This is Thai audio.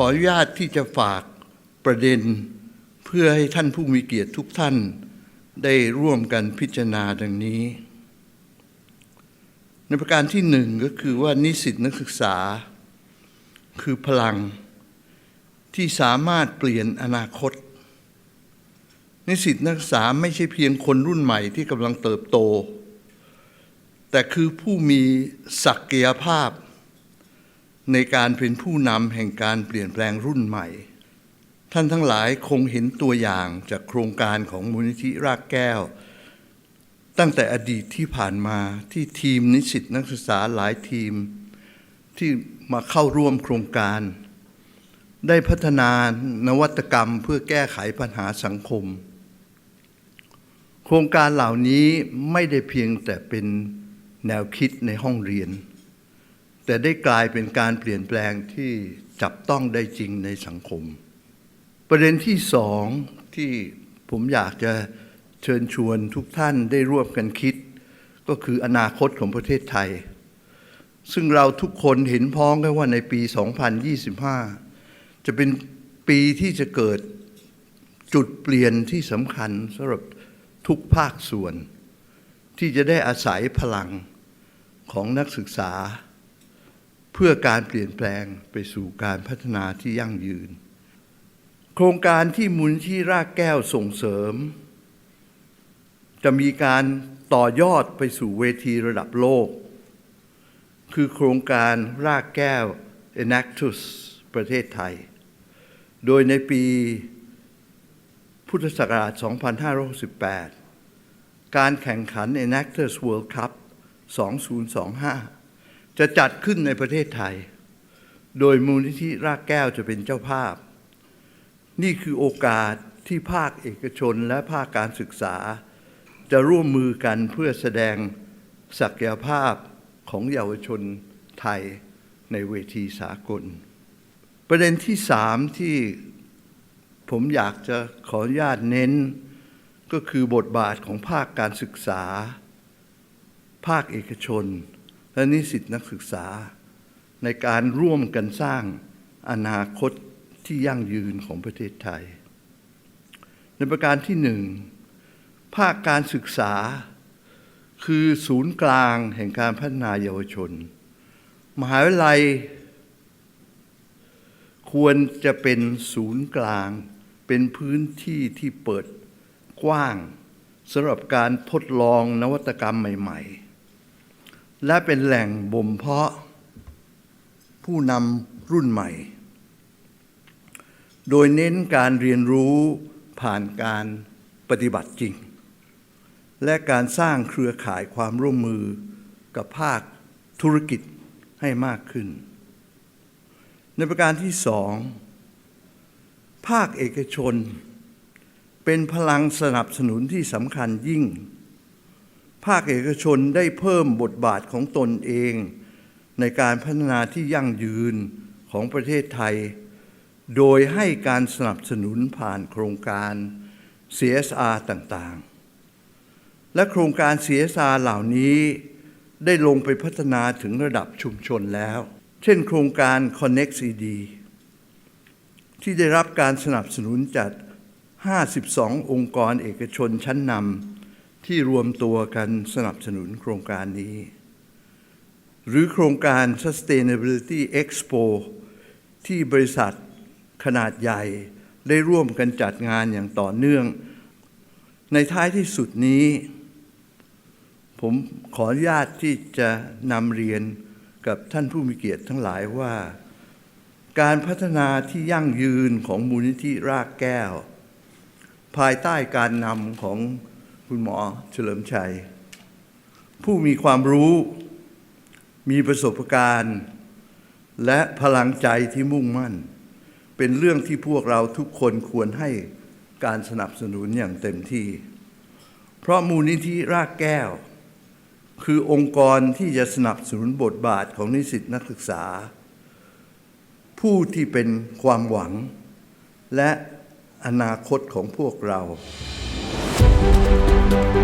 ขออนุญาตที่จะฝากประเด็น เพื่อให้ท่านผู้มีเกียรติทุกท่าน ได้ร่วมกันพิจารณาดังนี้ ในประการที่หนึ่งก็คือว่านิสิตนักศึกษา คือพลังที่สามารถเปลี่ยนอนาคต นิสิตนักศึกษาไม่ใช่เพียงคนรุ่นใหม่ที่กำลังเติบโต แต่คือผู้มีศักยภาพ ในการเป็นผู้นำแห่งการเปลี่ยนแปลงรุ่นใหม่ ท่านทั้งหลายคงเห็นตัวอย่างจากโครงการของมูลนิธิรากแก้ว ตั้งแต่อดีตที่ผ่านมาที่ทีมนิสิตนักศึกษาหลายทีม ที่มาเข้าร่วมโครงการ ได้พัฒนานวัตกรรมเพื่อแก้ไขปัญหาสังคม โครงการเหล่านี้ไม่ได้เพียงแต่เป็นแนวคิดในห้องเรียน แต่ได้กลายเป็นการเปลี่ยนแปลงที่จับต้องได้จริงในสังคม ประเด็นที่สองที่ผมอยากจะเชิญชวนทุกท่านได้ร่วมกันคิด ก็คืออนาคตของประเทศไทย ซึ่งเราทุกคนเห็นพ้องกันว่าในปี 2025 จะเป็นปีที่จะเกิดจุดเปลี่ยนที่สำคัญสำหรับทุกภาคส่วน ที่จะได้อาศัยพลังของนักศึกษา พื่อการเปลี่ยนแปลงไปสู่การพัฒนาที่ยั่งยืน โครงการที่มูลที่รากแก้วส่งเสริม จะมีการต่อยอดไปสู่เวทีระดับโลก คือโครงการรากแก้ว Enactus ประเทศไทย โดยในปีพุทธศักราช 2568 การแข่งขัน Enactus World Cup 2025 จะจัดขึ้นในประเทศไทย โดยมูลนิธิรากแก้วจะเป็นเจ้าภาพ นี่คือโอกาสที่ภาคเอกชนและภาคการศึกษา จะร่วมมือกันเพื่อแสดงศักยภาพของเยาวชนไทยในเวทีสากล ประเด็นที่สามที่ผมอยากจะขออนุญาตเน้น ก็คือบทบาทของภาคการศึกษา ภาคเอกชน และนิสิตนักศึกษา ในการร่วมกันสร้างอนาคตที่ยั่งยืนของประเทศไทย ในประการที่หนึ่งภาคการศึกษา คือศูนย์กลางแห่งการพัฒนาเยาวชน มหาวิทยาลัย ควรจะเป็นศูนย์กลาง เป็นพื้นที่ที่เปิดกว้างสำหรับการทดลองนวัตกรรมใหม่ ๆ และเป็นแหล่งบ่มเพาะ ผู้นำรุ่นใหม่ โดยเน้นการเรียนรู้ผ่านการปฏิบัติจริง และการสร้างเครือข่ายความร่วมมือกับภาคธุรกิจให้มากขึ้น ในประการที่สองภาคเอกชน เป็นพลังสนับสนุนที่สำคัญยิ่ง ภาคเอกชนได้เพิ่มบทบาทของตนเอง ในการพัฒนาที่ยั่งยืนของประเทศไทย โดยให้การสนับสนุนผ่านโครงการ CSR ต่างๆ และโครงการ CSR เหล่านี้ได้ลงไปพัฒนาถึงระดับชุมชนแล้ว เช่นโครงการ Connect CD ที่ได้รับการสนับสนุนจาก 52 องค์กรเอกชนชั้นนำ ที่รวมตัวกันสนับสนุนโครงการนี้ หรือโครงการ Sustainability Expo ที่บริษัทขนาดใหญ่ได้ร่วมกันจัดงานอย่างต่อเนื่อง ในท้ายที่สุดนี้ ผมขออนุญาตที่จะนำเรียนกับท่านผู้มีเกียรติทั้งหลายว่า การพัฒนาที่ยั่งยืนของมูลนิธิรากแก้ว ภายใต้การนำของ คุณหมอเฉลิมชัย ผู้มีความรู้มีประสบการณ์ และพลังใจที่มุ่งมั่น เป็นเรื่องที่พวกเราทุกคนควรให้การสนับสนุนอย่างเต็มที่ เพราะมูลนิธิรากแก้ว คือองค์กรที่จะสนับสนุนบทบาทของนิสิตนักศึกษา ผู้ที่เป็นความหวังและอนาคตของพวกเรา Thank Thank you.